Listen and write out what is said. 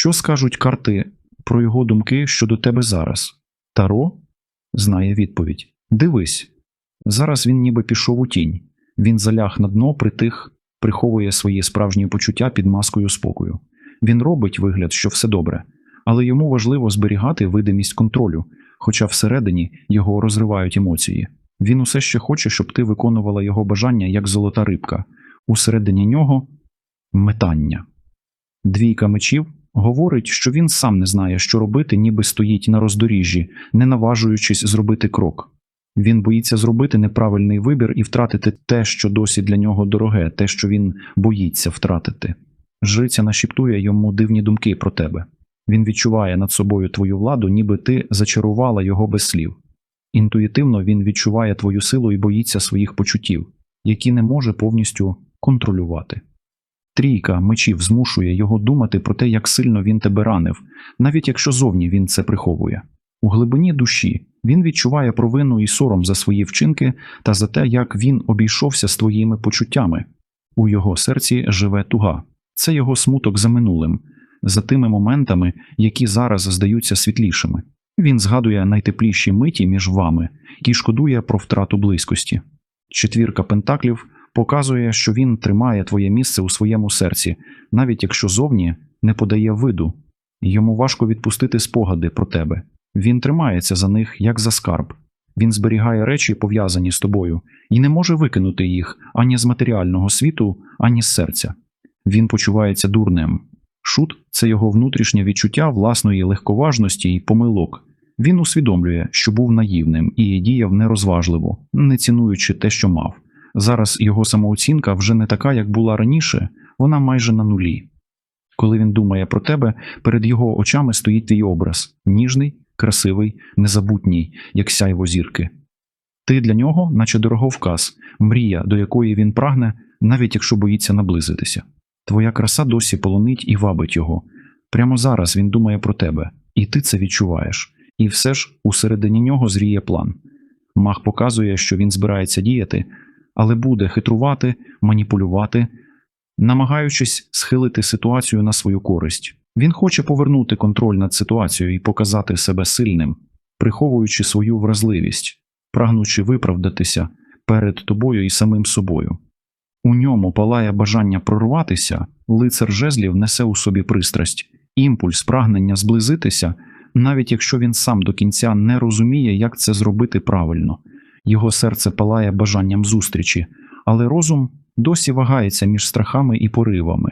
Що скажуть карти про його думки щодо тебе зараз? Таро знає відповідь. Дивись. Зараз він ніби пішов у тінь. Він заляг на дно, притих, приховує свої справжні почуття під маскою спокою. Він робить вигляд, що все добре, але йому важливо зберігати видимість контролю, хоча всередині його розривають емоції. Він усе ще хоче, щоб ти виконувала його бажання як золота рибка. Усередині нього метання. Двійка мечів говорить, що він сам не знає, що робити, ніби стоїть на роздоріжжі, не наважуючись зробити крок. Він боїться зробити неправильний вибір і втратити те, що досі для нього дороге, те, що він боїться втратити. Жриця нашіптує йому дивні думки про тебе. Він відчуває над собою твою владу, ніби ти зачарувала його без слів. Інтуїтивно він відчуває твою силу і боїться своїх почуттів, які не може повністю контролювати. Трійка мечів змушує його думати про те, як сильно він тебе ранив, навіть якщо зовні він це приховує. У глибині душі він відчуває провину і сором за свої вчинки та за те, як він обійшовся з твоїми почуттями. У його серці живе туга. Це його смуток за минулим, за тими моментами, які зараз здаються світлішими. Він згадує найтепліші миті між вами і шкодує про втрату близькості. Четвірка пентаклів показує, що він тримає твоє місце у своєму серці, навіть якщо зовні не подає виду. Йому важко відпустити спогади про тебе. Він тримається за них, як за скарб. Він зберігає речі, пов'язані з тобою, і не може викинути їх ані з матеріального світу, ані з серця. Він почувається дурним. Шут це його внутрішнє відчуття власної легковажності і помилок. Він усвідомлює, що був наївним і діяв нерозважливо, не цінуючи те, що мав. Зараз його самооцінка вже не така, як була раніше, вона майже на нулі. Коли він думає про тебе, перед його очами стоїть твій образ ніжний, красивий, незабутній, як сяйво зірки. Ти для нього, наче дороговказ, мрія, до якої він прагне, навіть якщо боїться наблизитися. Твоя краса досі полонить і вабить його. Прямо зараз він думає про тебе, і ти це відчуваєш. І все ж усередині нього зріє план. Мах показує, що він збирається діяти, але буде хитрувати, маніпулювати, намагаючись схилити ситуацію на свою користь. Він хоче повернути контроль над ситуацією і показати себе сильним, приховуючи свою вразливість, прагнучи виправдатися перед тобою і самим собою. У ньому палає бажання прорватися, лицар жезлів несе у собі пристрасть, імпульс, прагнення зблизитися, навіть якщо він сам до кінця не розуміє, як це зробити правильно. Його серце палає бажанням зустрічі, але розум досі вагається між страхами і поривами.